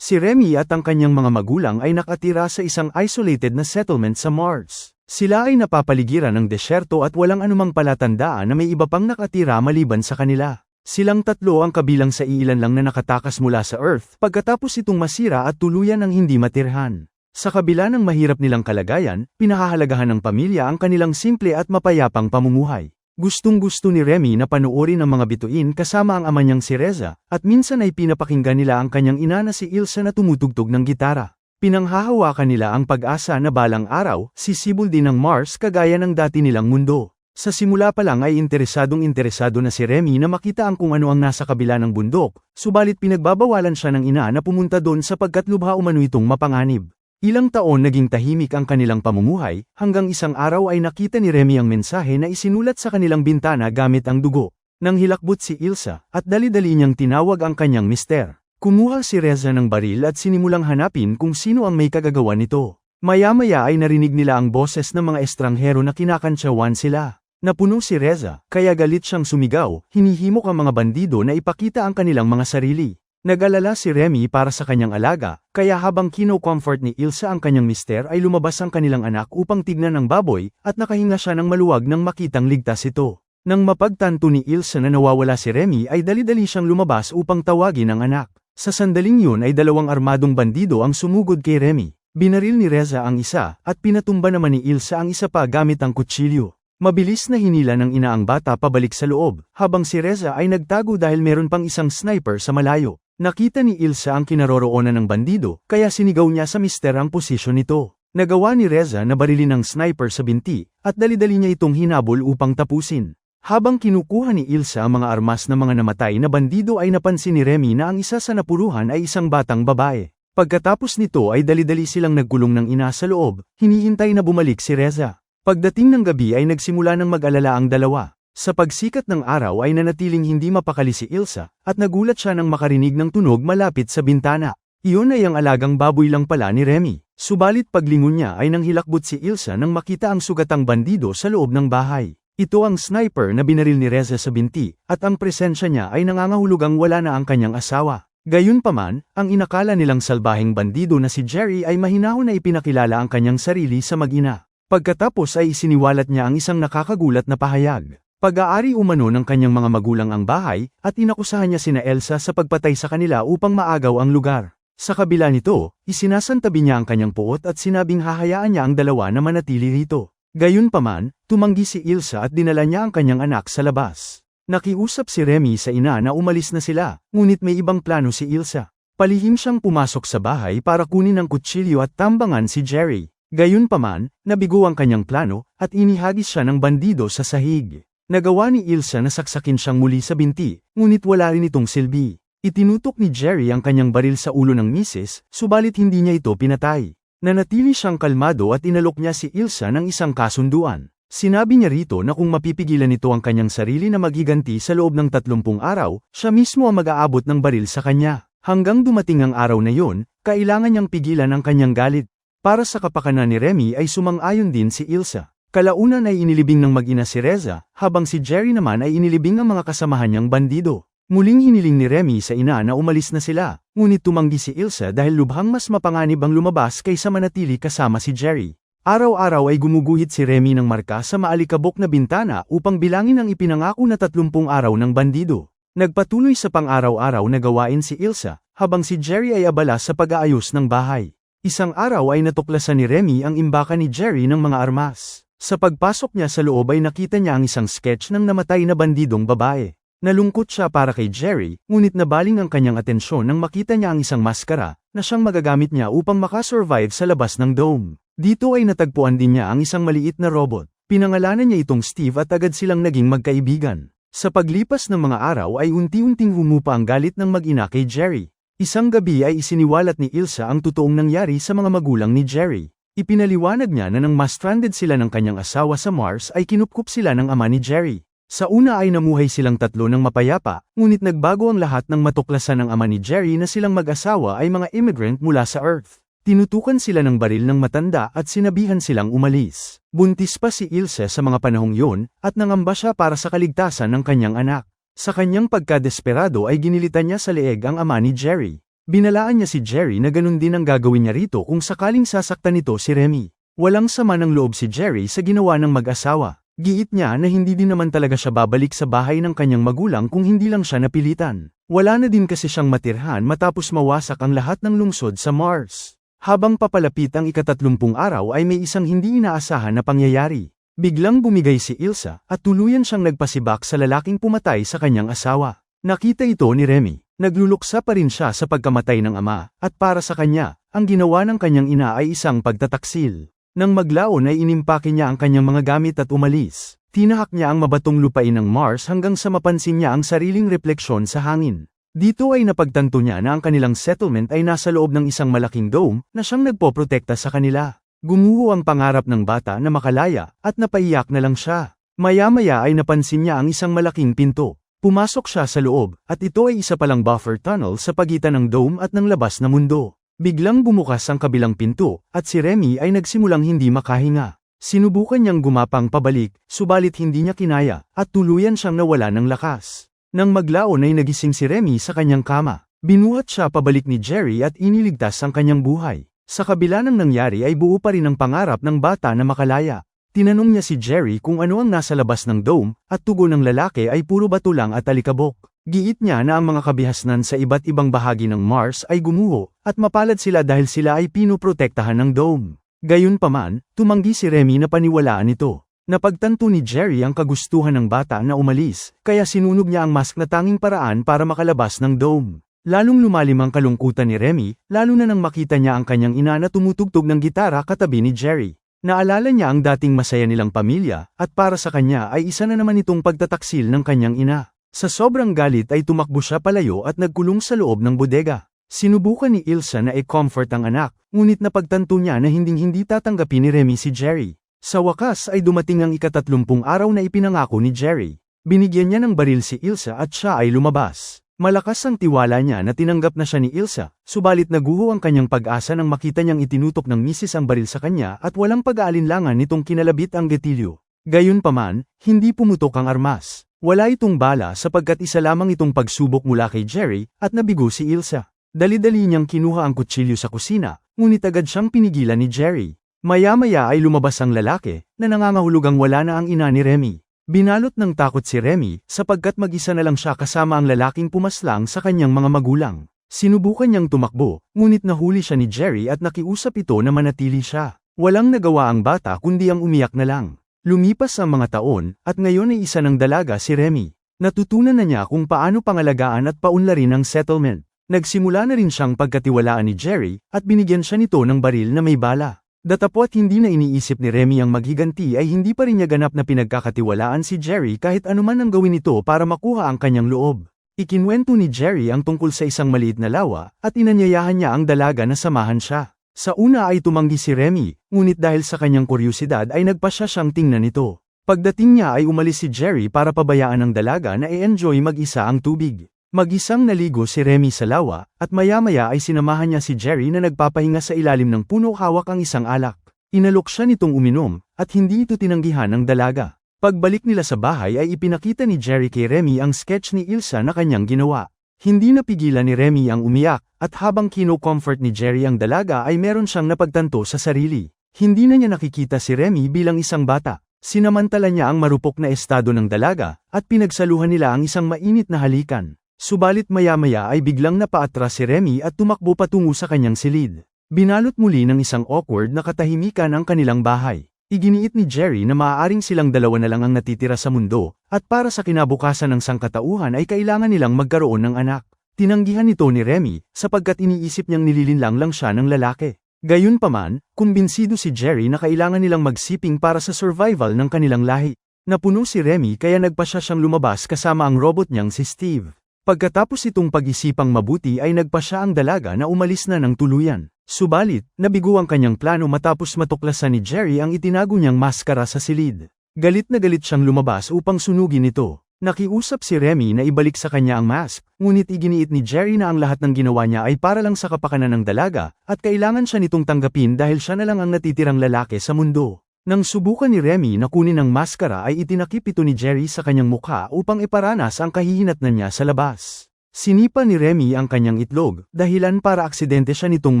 Si Remy at ang kanyang mga magulang ay nakatira sa isang isolated na settlement sa Mars. Sila ay napapaligiran ng desyerto at walang anumang palatandaan na may iba pang nakatira maliban sa kanila. Silang tatlo ang kabilang sa iilan lang na nakatakas mula sa Earth pagkatapos itong masira at tuluyan ang hindi matirhan. Sa kabila ng mahirap nilang kalagayan, pinahahalagahan ng pamilya ang kanilang simple at mapayapang pamumuhay. Gustong-gusto ni Remy na panoorin ang mga bituin kasama ang ama niyang si Reza, at minsan ay pinapakinggan nila ang kanyang ina na si Ilsa na tumutugtog ng gitara. Pinanghahawakan nila ang pag-asa na balang araw, sisibol din ng Mars kagaya ng dati nilang mundo. Sa simula pa lang ay interesadong interesado na si Remy na makita ang kung ano ang nasa kabila ng bundok, subalit pinagbabawalan siya ng ina na pumunta doon sapagkat lubha umano itong mapanganib. Ilang taon naging tahimik ang kanilang pamumuhay, hanggang isang araw ay nakita ni Remy ang mensahe na isinulat sa kanilang bintana gamit ang dugo. Nang hilakbot si Ilsa, at dali-dali niyang tinawag ang kanyang mister. Kumuha si Reza ng baril at sinimulang hanapin kung sino ang may kagagawa nito. Maya-maya ay narinig nila ang boses ng mga estranghero na kinakantsawan sila. Napuno si Reza, kaya galit siyang sumigaw, hinihimok ang mga bandido na ipakita ang kanilang mga sarili. Nag-alala si Remy para sa kanyang alaga, kaya habang kino-comfort ni Ilsa ang kanyang mister ay lumabas ang kanilang anak upang tignan ang baboy, at nakahinga siya ng maluwag nang makitang ligtas ito. Nang mapagtanto ni Ilsa na nawawala si Remy ay dali-dali siyang lumabas upang tawagin ang anak. Sa sandaling yun ay dalawang armadong bandido ang sumugod kay Remy. Binaril ni Reza ang isa, at pinatumba naman ni Ilsa ang isa pa gamit ang kutsilyo. Mabilis na hinila ng ina ang bata pabalik sa loob, habang si Reza ay nagtago dahil meron pang isang sniper sa malayo. Nakita ni Ilsa ang kinaroroonan ng bandido, kaya sinigaw niya sa mister ang posisyon nito. Nagawa ni Reza na barilin ng sniper sa binti, at dali-dali niya itong hinabol upang tapusin. Habang kinukuha ni Ilsa ang mga armas ng mga namatay na bandido ay napansin ni Remy na ang isa sa napuruhan ay isang batang babae. Pagkatapos nito ay dali-dali silang nagkulong ng ina sa loob, hinihintay na bumalik si Reza. Pagdating ng gabi ay nagsimula ng mag-alala ang dalawa. Sa pagsikat ng araw ay nanatiling hindi mapakali si Ilsa, at nagulat siya nang makarinig ng tunog malapit sa bintana. Iyon ay ang alagang baboy lang pala ni Remy. Subalit paglingon niya ay nang hilakbot si Ilsa nang makita ang sugatang bandido sa loob ng bahay. Ito ang sniper na binaril ni Reza sa binti, at ang presensya niya ay nangangahulugang wala na ang kanyang asawa. Gayunpaman, ang inakala nilang salbahing bandido na si Jerry ay mahinahon na ipinakilala ang kanyang sarili sa mag-ina. Pagkatapos ay isiniwalat niya ang isang nakakagulat na pahayag. Pag-aari umano ng kanyang mga magulang ang bahay, at inakusahan niya sina Elsa sa pagpatay sa kanila upang maagaw ang lugar. Sa kabila nito, isinasantabi niya ang kanyang puot at sinabing hahayaan niya ang dalawa na manatili rito. Gayunpaman, tumanggi si Ilsa at dinala niya ang kanyang anak sa labas. Nakiusap si Remy sa ina na umalis na sila, ngunit may ibang plano si Ilsa. Palihim siyang pumasok sa bahay para kunin ang kutsilyo at tambangan si Jerry. Gayunpaman, nabigo ang kanyang plano, at inihagis siya ng bandido sa sahig. Nagawa ni Ilsa na saksakin siyang muli sa binti, ngunit wala rin itong silbi. Itinutok ni Jerry ang kanyang baril sa ulo ng misis, subalit hindi niya ito pinatay. Nanatili siyang kalmado at inalok niya si Ilsa ng isang kasunduan. Sinabi niya rito na kung mapipigilan nito ang kanyang sarili na magiganti sa loob ng 30 araw, siya mismo ang mag-aabot ng baril sa kanya. Hanggang dumating ang araw na yon, kailangan niyang pigilan ang kanyang galit. Para sa kapakanan ni Remy ay sumang-ayon din si Ilsa. Kalaunan ay inilibing ng mag-ina si Reza, habang si Jerry naman ay inilibing ang mga kasamahan niyang bandido. Muling hiniling ni Remy sa ina na umalis na sila, ngunit tumanggi si Ilsa dahil lubhang mas mapanganib ang lumabas kaysa manatili kasama si Jerry. Araw-araw ay gumuguhit si Remy ng marka sa maalikabok na bintana upang bilangin ang ipinangako na 30 araw ng bandido. Nagpatuloy sa pang-araw-araw na gawain si Ilsa, habang si Jerry ay abala sa pag-aayos ng bahay. Isang araw ay natuklasan ni Remy ang imbaka ni Jerry ng mga armas. Sa pagpasok niya sa loob ay nakita niya ang isang sketch ng namatay na bandidong babae. Nalungkot siya para kay Jerry, ngunit nabaling ang kanyang atensyon nang makita niya ang isang maskara, na siyang magagamit niya upang makasurvive sa labas ng dome. Dito ay natagpuan din niya ang isang maliit na robot. Pinangalanan niya itong Steve at agad silang naging magkaibigan. Sa paglipas ng mga araw ay unti-unting humupa ang galit ng mag-ina kay Jerry. Isang gabi ay isiniwalat ni Ilsa ang totoong nangyari sa mga magulang ni Jerry. Ipinaliwanag niya na nang ma-stranded sila ng kanyang asawa sa Mars ay kinupkup sila ng ama ni Jerry. Sa una ay namuhay silang tatlo ng mapayapa, ngunit nagbago ang lahat ng matuklasan ng ama ni Jerry na silang mag-asawa ay mga immigrant mula sa Earth. Tinutukan sila ng baril ng matanda at sinabihan silang umalis. Buntis pa si Ilse sa mga panahong yun, at nangamba siya para sa kaligtasan ng kanyang anak. Sa kanyang pagkadesperado ay ginilitan niya sa leeg ang ama ni Jerry. Binalaan niya si Jerry na ganun din ang gagawin niya rito kung sakaling sasaktan nito si Remy. Walang sama ng loob si Jerry sa ginawa ng mag-asawa. Giit niya na hindi din naman talaga siya babalik sa bahay ng kanyang magulang kung hindi lang siya napilitan. Wala na din kasi siyang matirhan matapos mawasak ang lahat ng lungsod sa Mars. Habang papalapit ang ikatatlumpung araw ay may isang hindi inaasahan na pangyayari. Biglang bumigay si Ilsa at tuluyan siyang nagpasibak sa lalaking pumatay sa kanyang asawa. Nakita ito ni Remy. Nagluluksa pa rin siya sa pagkamatay ng ama, at para sa kanya, ang ginawa ng kanyang ina ay isang pagtataksil. Nang maglaon ay inimpake niya ang kanyang mga gamit at umalis. Tinahak niya ang mabatong lupain ng Mars hanggang sa mapansin niya ang sariling refleksyon sa hangin. Dito ay napagtanto niya na ang kanilang settlement ay nasa loob ng isang malaking dome na siyang nagpoprotekta sa kanila. Gumuho ang pangarap ng bata na makalaya at napaiyak na lang siya. Maya-maya ay napansin niya ang isang malaking pinto. Pumasok siya sa loob at ito ay isa palang buffer tunnel sa pagitan ng dome at ng labas na mundo. Biglang bumukas ang kabilang pinto at si Remy ay nagsimulang hindi makahinga. Sinubukan niyang gumapang pabalik, subalit hindi niya kinaya at tuluyan siyang nawala ng lakas. Nang maglaon ay nagising si Remy sa kanyang kama. Binuhat siya pabalik ni Jerry at iniligtas ang kanyang buhay. Sa kabila ng nangyari ay buo pa rin ang pangarap ng bata na makalaya. Tinanong niya si Jerry kung ano ang nasa labas ng dome, at tugon ng lalaki ay puro bato lang at alikabok. Giit niya na ang mga kabihasnan sa iba't ibang bahagi ng Mars ay gumuho, at mapalad sila dahil sila ay pinuprotektahan ng dome. Gayunpaman, tumanggi si Remy na paniwalaan ito. Napagtanto ni Jerry ang kagustuhan ng bata na umalis, kaya sinunog niya ang mask na tanging paraan para makalabas ng dome. Lalong lumalim ang kalungkutan ni Remy, lalo na nang makita niya ang kanyang ina na tumutugtog ng gitara katabi ni Jerry. Naalala niya ang dating masaya nilang pamilya, at para sa kanya ay isa na naman itong pagtataksil ng kanyang ina. Sa sobrang galit ay tumakbo siya palayo at nagkulong sa loob ng bodega. Sinubukan ni Ilsa na i-comfort ang anak, ngunit napagtanto niya na hinding-hindi tatanggapin ni Remy si Jerry. Sa wakas ay dumating ang ikatatlumpung araw na ipinangako ni Jerry. Binigyan niya ng baril si Ilsa at siya ay lumabas. Malakas ang tiwala niya na tinanggap na siya ni Ilsa, subalit naguho ang kanyang pag-asa nang makita niyang itinutok ng misis ang baril sa kanya at walang pag-aalinlangan nitong kinalabit ang getilyo. Gayunpaman, hindi pumutok ang armas. Wala itong bala sapagkat isa lamang itong pagsubok mula kay Jerry at nabigo si Ilsa. Dali-dali niyang kinuha ang kutsilyo sa kusina, ngunit agad siyang pinigilan ni Jerry. Maya-maya ay lumabas ang lalaki, na nangangahulugang wala na ang ina ni Remy. Binalot ng takot si Remy, sapagkat mag-isa na lang siya kasama ang lalaking pumaslang sa kanyang mga magulang. Sinubukan niyang tumakbo, ngunit nahuli siya ni Jerry at nakiusap ito na manatili siya. Walang nagawa ang bata kundi ang umiyak na lang. Lumipas ang mga taon, at ngayon ay isa ng dalaga si Remy. Natutunan na niya kung paano pangalagaan at paunlarin ang settlement. Nagsimula na rin siyang pagkatiwalaan ni Jerry, at binigyan siya nito ng baril na may bala. Datapwat hindi na iniisip ni Remy ang maghiganti ay hindi pa rin niya ganap na pinagkakatiwalaan si Jerry kahit anuman ang gawin nito para makuha ang kanyang loob. Ikinwento ni Jerry ang tungkol sa isang maliit na lawa, at inanyayahan niya ang dalaga na samahan siya. Sa una ay tumanggi si Remy, ngunit dahil sa kanyang kuryusidad ay nagpasya siyang tingnan ito. Pagdating niya ay umalis si Jerry para pabayaan ang dalaga na i-enjoy mag-isa ang tubig. Mag-isang naligo si Remy sa lawa, at maya-maya ay sinamahan niya si Jerry na nagpapahinga sa ilalim ng puno hawak ang isang alak. Inalok siya nitong uminom, at hindi ito tinanggihan ng dalaga. Pagbalik nila sa bahay ay ipinakita ni Jerry kay Remy ang sketch ni Ilsa na kanyang ginawa. Hindi napigilan ni Remy ang umiyak, at habang kino-comfort ni Jerry ang dalaga ay meron siyang napagtanto sa sarili. Hindi na niya nakikita si Remy bilang isang bata. Sinamantala niya ang marupok na estado ng dalaga, at pinagsaluhan nila ang isang mainit na halikan. Subalit maya-maya ay biglang napaatras si Remy at tumakbo patungo sa kanyang silid. Binalot muli ng isang awkward na katahimikan ang kanilang bahay. Iginiit ni Jerry na maaaring silang dalawa na lang ang natitira sa mundo, at para sa kinabukasan ng sangkatauhan ay kailangan nilang magkaroon ng anak. Tinanggihan nito ni Remy, sapagkat iniisip niyang nililinlang lang siya ng lalaki. Gayunpaman, kumbinsido si Jerry na kailangan nilang magsiping para sa survival ng kanilang lahi. Napuno si Remy kaya nagpasya siyang lumabas kasama ang robot niyang si Steve. Pagkatapos itong pag-isipang mabuti ay nagpa siya ang dalaga na umalis na ng tuluyan. Subalit, nabigo ang kanyang plano matapos matuklasan ni Jerry ang itinago niyang maskara sa silid. Galit na galit siyang lumabas upang sunugin ito. Nakiusap si Remy na ibalik sa kanya ang mask, ngunit iginiit ni Jerry na ang lahat ng ginawa niya ay para lang sa kapakanan ng dalaga, at kailangan siya nitong tanggapin dahil siya na lang ang natitirang lalaki sa mundo. Nang subukan ni Remy na kunin ang maskara ay itinakip ito ni Jerry sa kanyang mukha upang iparanas ang kahihinatnan niya sa labas. Sinipa ni Remy ang kanyang itlog, dahilan para aksidente siya nitong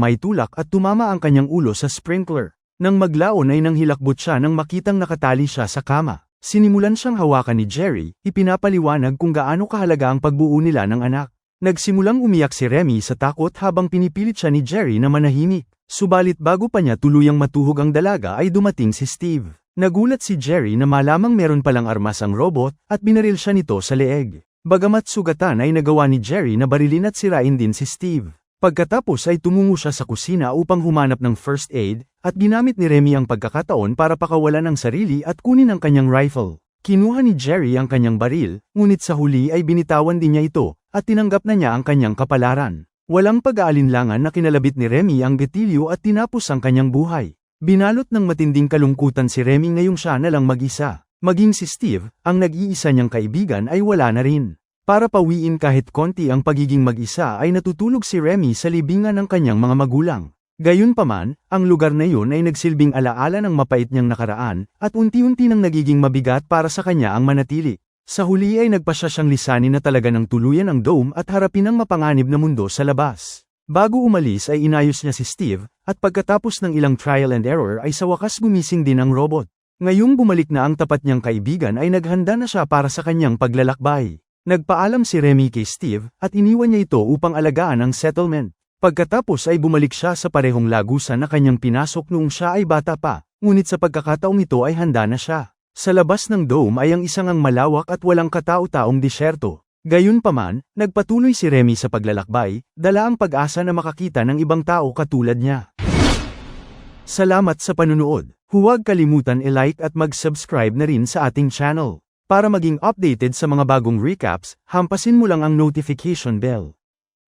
may tulak at tumama ang kanyang ulo sa sprinkler. Nang maglaon ay nang hilakbot siya nang makitang nakatali siya sa kama. Sinimulan siyang hawakan ni Jerry, ipinapaliwanag kung gaano kahalaga ang pagbuo nila ng anak. Nagsimulang umiyak si Remy sa takot habang pinipilit siya ni Jerry na manahimik. Subalit bago pa niya tuluyang matuhog ang dalaga ay dumating si Steve. Nagulat si Jerry na malamang meron palang armas ang robot at binaril siya nito sa leeg. Bagamat sugatan ay nagawa ni Jerry na barilin at sirain din si Steve. Pagkatapos ay tumungo siya sa kusina upang humanap ng first aid, at ginamit ni Remy ang pagkakataon para pakawalan ang sarili at kunin ang kanyang rifle. Kinuha ni Jerry ang kanyang baril, ngunit sa huli ay binitawan din niya ito, at tinanggap na niya ang kanyang kapalaran. Walang pag-aalinlangan na kinalabit ni Remy ang gatilyo at tinapos ang kanyang buhay. Binalot ng matinding kalungkutan si Remy ngayong siya na lang mag-isa. Maging si Steve, ang nag-iisa niyang kaibigan ay wala na rin. Para pawiin kahit konti ang pagiging mag-isa ay natutulog si Remy sa libingan ng kanyang mga magulang. Gayunpaman, ang lugar na yun ay nagsilbing alaala ng mapait niyang nakaraan, at unti-unti nang nagiging mabigat para sa kanya ang manatili. Sa huli ay nagpasya siyang lisanin na talaga ng tuluyan ang dome at harapin ang mapanganib na mundo sa labas. Bago umalis ay inayos niya si Steve, at pagkatapos ng ilang trial and error ay sa wakas gumising din ang robot. Ngayong bumalik na ang tapat niyang kaibigan ay naghanda na siya para sa kanyang paglalakbay. Nagpaalam si Remy kay Steve at iniwan niya ito upang alagaan ang settlement. Pagkatapos ay bumalik siya sa parehong lagusan na kanyang pinasok noong siya ay bata pa, ngunit sa pagkakataong ito ay handa na siya. Sa labas ng dome ay ang isang ang malawak at walang katao-taong disyerto. Gayunpaman, nagpatuloy si Remy sa paglalakbay, dala ang pag-asa na makakita ng ibang tao katulad niya. Salamat sa panunood. Huwag kalimutan i-like at mag-subscribe na rin sa ating channel. Para maging updated sa mga bagong recaps, hampasin mo lang ang notification bell.